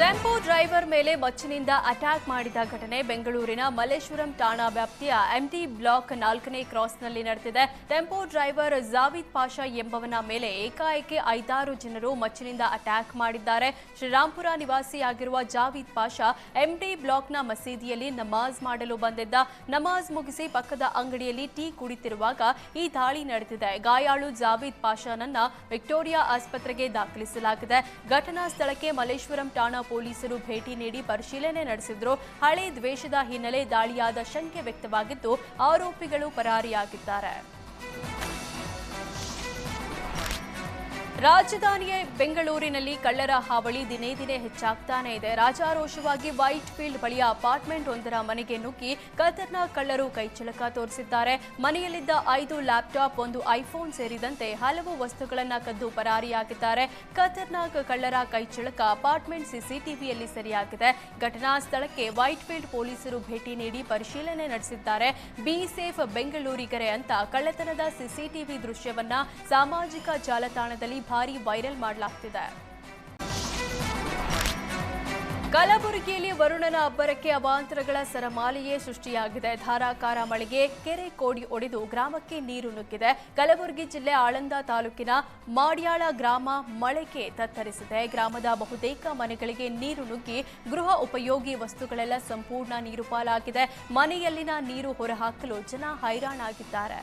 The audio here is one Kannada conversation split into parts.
ಟೆಂಪೋ ಡ್ರೈವರ್ ಮೇಲೆ ಮಚ್ಚಿನಿಂದ ಅಟ್ಯಾಕ್ ಮಾಡಿದ ಘಟನೆ ಬೆಂಗಳೂರಿನ ಮಲ್ಲೇಶ್ವರಂ ಠಾಣಾ ವ್ಯಾಪ್ತಿಯ ಎಂಟಿ ಬ್ಲಾಕ್ ನಾಲ್ಕನೇ ಕ್ರಾಸ್ನಲ್ಲಿ ನಡೆದಿದೆ. ಟೆಂಪೋ ಡ್ರೈವರ್ ಜಾವಿದ್ ಪಾಷಾ ಎಂಬವನ ಮೇಲೆ ಏಕಾಏಕಿ ಐದಾರು ಜನರು ಮಚ್ಚಿನಿಂದ ಅಟ್ಯಾಕ್ ಮಾಡಿದ್ದಾರೆ. ಶ್ರೀರಾಂಪುರ ನಿವಾಸಿಯಾಗಿರುವ ಜಾವಿದ್ ಪಾಷಾ ಎಂಟಿ ಬ್ಲಾಕ್ನ ಮಸೀದಿಯಲ್ಲಿ ನಮಾಜ್ ಮಾಡಲು ಬಂದಿದ್ದ. ನಮಾಜ್ ಮುಗಿಸಿ ಪಕ್ಕದ ಅಂಗಡಿಯಲ್ಲಿ ಟೀ ಕುಡಿತಿರುವಾಗ ಈ ದಾಳಿ ನಡೆದಿದೆ. ಗಾಯಾಳು ಜಾವಿದ್ ಪಾಷಾನನ್ನ ವಿಕ್ಟೋರಿಯಾ ಆಸ್ಪತ್ರೆಗೆ ದಾಖಲಿಸಲಾಗಿದೆ. ಘಟನಾ ಸ್ಥಳಕ್ಕೆ ಮಲ್ಲೇಶ್ವರಂ ಠಾಣಾ ಪೊಲೀಸರು ಭೇಟಿ ನೀಡಿ ಪರಿಶೀಲನೆ ನಡೆಸಿದ್ರು. ಹಳೆ ದ್ವೇಷದ ಹಿನ್ನೆಲೆ ದಾಳಿಯಾದ ಶಂಕೆ ವ್ಯಕ್ತವಾಗಿದ್ದು ಆರೋಪಿಗಳು ಪರಾರಿಯಾಗಿದ್ದಾರೆ. ರಾಜಧಾನಿಯ ಬೆಂಗಳೂರಿನಲ್ಲಿ ಕಳ್ಳರ ಹಾವಳಿ ದಿನೇ ದಿನೇ ಹೆಚ್ಚಾಗ್ತಾನೆ ಇದೆ. ರಾಜಾರೋಷವಾಗಿ ವೈಟ್ ಫೀಲ್ಡ್ ಬಳಿಯ ಅಪಾರ್ಟ್ಮೆಂಟ್ ಒಂದರ ಮನೆಗೆ ನುಗ್ಗಿ ಖತರ್ನಾಕ್ ಕಳ್ಳರು ಕೈಚಳಕ ತೋರಿಸಿದ್ದಾರೆ. ಮನೆಯಲ್ಲಿದ್ದ ಐದು ಲ್ಯಾಪ್ಟಾಪ್, ಒಂದು ಐಫೋನ್ ಸೇರಿದಂತೆ ಹಲವು ವಸ್ತುಗಳನ್ನು ಕದ್ದು ಪರಾರಿಯಾಗಿದ್ದಾರೆ. ಖತರ್ನಾಕ್ ಕಳ್ಳರ ಕೈಚಳಕ ಅಪಾರ್ಟ್ಮೆಂಟ್ ಸಿಸಿಟಿವಿಯಲ್ಲಿ ಸೆರೆಯಾಗಿದೆ. ಘಟನಾ ಸ್ಥಳಕ್ಕೆ ವೈಟ್ ಫೀಲ್ಡ್ ಪೊಲೀಸರು ಭೇಟಿ ನೀಡಿ ಪರಿಶೀಲನೆ ನಡೆಸಿದ್ದಾರೆ. ಬಿ ಸೇಫ್ ಬೆಂಗಳೂರಿಗರೆ ಅಂತ ಕಳ್ಳತನದ ಸಿಸಿಟಿವಿ ದೃಶ್ಯವನ್ನ ಸಾಮಾಜಿಕ ಜಾಲತಾಣದಲ್ಲಿ ಭಾರಿ ವೈರಲ್ ಮಾಡಲಾಗ್ತಿದೆ. ಕಲಬುರಗಿಯಲ್ಲಿ ವರುಣನ ಅಬ್ಬರಕ್ಕೆ ಅವಾಂತರಗಳ ಸರಮಾಲೆಯೇ ಸೃಷ್ಟಿಯಾಗಿದೆ. ಧಾರಾಕಾರ ಮಳೆಗೆ ಕೆರೆ ಕೋಡಿ ಒಡೆದು ಗ್ರಾಮಕ್ಕೆ ನೀರು ನುಗ್ಗಿದೆ. ಕಲಬುರಗಿ ಜಿಲ್ಲೆ ಆಳಂದ ತಾಲೂಕಿನ ಮಾಡ್ಯಾಳ ಗ್ರಾಮ ಮಳೆಗೆ ತತ್ತರಿಸಿದೆ. ಗ್ರಾಮದ ಬಹುತೇಕ ಮನೆಗಳಿಗೆ ನೀರು ನುಗ್ಗಿ ಗೃಹ ಉಪಯೋಗಿ ವಸ್ತುಗಳೆಲ್ಲ ಸಂಪೂರ್ಣ ನೀರು ಪಾಲಾಗಿದೆ. ಮನೆಯಲ್ಲಿನ ನೀರು ಹೊರಹಾಕಲು ಜನ ಹೈರಾಣಾಗಿದ್ದಾರೆ.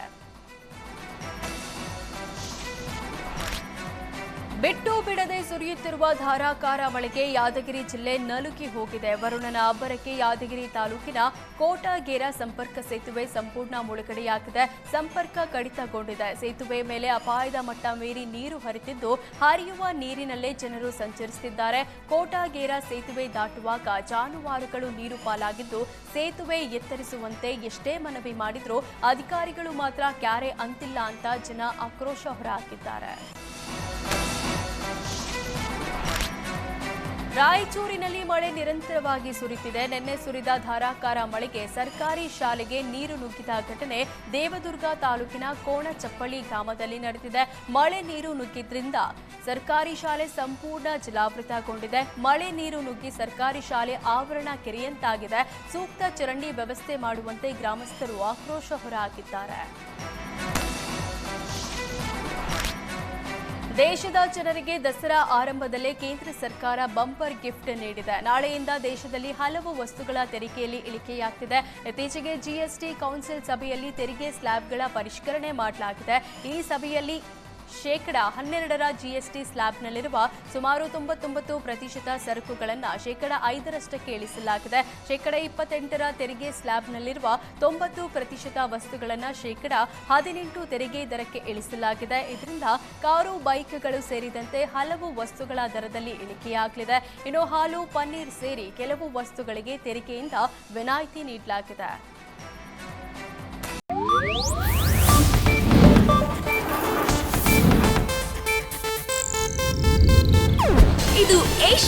ಬಿಟ್ಟು ಬಿಡದೆ ಸುರಿಯುತ್ತಿರುವ ಧಾರಾಕಾರ ಮಳೆಗೆ ಯಾದಗಿರಿ ಜಿಲ್ಲೆ ನಲುಕಿ ಹೋಗಿದೆ. ವರುಣನ ಅಬ್ಬರಕ್ಕೆ ಯಾದಗಿರಿ ತಾಲೂಕಿನ ಕೋಟಗೇರ ಸಂಪರ್ಕ ಸೇತುವೆ ಸಂಪೂರ್ಣ ಮುಳುಗಡೆಯಾಗಿದೆ. ಸಂಪರ್ಕ ಕಡಿತಗೊಂಡಿದೆ. ಸೇತುವೆ ಮೇಲೆ ಅಪಾಯದ ಮಟ್ಟ ಮೀರಿ ನೀರು ಹರಿತಿದ್ದು ಹರಿಯುವ ನೀರಿನಲ್ಲೇ ಜನರು ಸಂಚರಿಸುತ್ತಿದ್ದಾರೆ. ಕೋಟಗೇರ ಸೇತುವೆ ದಾಟುವಾಗ ಜಾನುವಾರುಗಳು ನೀರು ಪಾಲಾಗಿದ್ದು ಸೇತುವೆ ಎತ್ತರಿಸುವಂತೆ ಎಷ್ಟೇ ಮನವಿ ಮಾಡಿದ್ರೂ ಅಧಿಕಾರಿಗಳು ಮಾತ್ರ ಕ್ಯಾರೆ ಅಂತಿಲ್ಲ ಅಂತ ಜನ ಆಕ್ರೋಶ ಹೊರಹಾಕಿದ್ದಾರೆ. ರಾಯಚೂರಿನಲ್ಲಿ ಮಳೆ ನಿರಂತರವಾಗಿ ಸುರಿತಿದೆ. ನಿನ್ನೆ ಸುರಿದ ಧಾರಾಕಾರ ಮಳೆಗೆ ಸರ್ಕಾರಿ ಶಾಲೆಗೆ ನೀರು ನುಗ್ಗಿದ ಘಟನೆ ದೇವದುರ್ಗ ತಾಲೂಕಿನ ಕೋಣಚಪ್ಪಳ್ಳಿ ಗ್ರಾಮದಲ್ಲಿ ನಡೆದಿದೆ. ಮಳೆ ನೀರು ನುಗ್ಗಿದ್ರಿಂದ ಸರ್ಕಾರಿ ಶಾಲೆ ಸಂಪೂರ್ಣ ಜಲಾವೃತಗೊಂಡಿದೆ. ಮಳೆ ನೀರು ನುಗ್ಗಿ ಸರ್ಕಾರಿ ಶಾಲೆ ಆವರಣ ಕೆರೆಯಂತಾಗಿದೆ. ಸೂಕ್ತ ಚರಂಡಿ ವ್ಯವಸ್ಥೆ ಮಾಡುವಂತೆ ಗ್ರಾಮಸ್ಥರು ಆಕ್ರೋಶ ಹೊರಹಾಕಿದ್ದಾರೆ. ದೇಶದ ಜನರಿಗೆ ದಸರಾ ಆರಂಭದಲ್ಲೇ ಕೇಂದ್ರ ಸರ್ಕಾರ ಬಂಪರ್ ಗಿಫ್ಟ್ ನೀಡಿದೆ. ನಾಳೆಯಿಂದ ದೇಶದಲ್ಲಿ ಹಲವು ವಸ್ತುಗಳ ತೆರಿಗೆಯಲ್ಲಿ ಇಳಿಕೆಯಾಗ್ತಿದೆ. ಇತ್ತೀಚೆಗೆ ಜಿಎಸ್ಟಿ ಕೌನ್ಸಿಲ್ ಸಭೆಯಲ್ಲಿ ತೆರಿಗೆ ಸ್ಲ್ಯಾಬ್ಗಳ ಪರಿಷ್ಕರಣೆ ಮಾಡಲಾಗಿದೆ. ಈ ಸಭೆಯಲ್ಲಿ ಶೇಕಡ ಹನ್ನೆರಡರ ಜಿಎಸ್ಟಿ ಸ್ಲ್ಯಾಬ್ನಲ್ಲಿರುವ ಸುಮಾರು ತೊಂಬತ್ತೊಂಬತ್ತು ಪ್ರತಿಶತ ಸರಕುಗಳನ್ನು ಶೇಕಡ ಐದರಷ್ಟಕ್ಕೆ ಇಳಿಸಲಾಗಿದೆ ಶೇಕಡ ಇಪ್ಪತ್ತೆಂಟರ ತೆರಿಗೆ ಸ್ಲ್ಯಾಬ್ನಲ್ಲಿರುವ ತೊಂಬತ್ತು ಪ್ರತಿಶತ ವಸ್ತುಗಳನ್ನು ಶೇಕಡ ಹದಿನೆಂಟು ತೆರಿಗೆ ದರಕ್ಕೆ ಇಳಿಸಲಾಗಿದೆ. ಇದರಿಂದ ಕಾರು, ಬೈಕ್ಗಳು ಸೇರಿದಂತೆ ಹಲವು ವಸ್ತುಗಳ ದರದಲ್ಲಿ ಇಳಿಕೆಯಾಗಲಿದೆ. ಇನ್ನು ಹಾಲು, ಪನ್ನೀರ್ ಸೇರಿ ಕೆಲವು ವಸ್ತುಗಳಿಗೆ ತೆರಿಗೆಯಿಂದ ವಿನಾಯಿತಿ ನೀಡಲಾಗಿದೆ.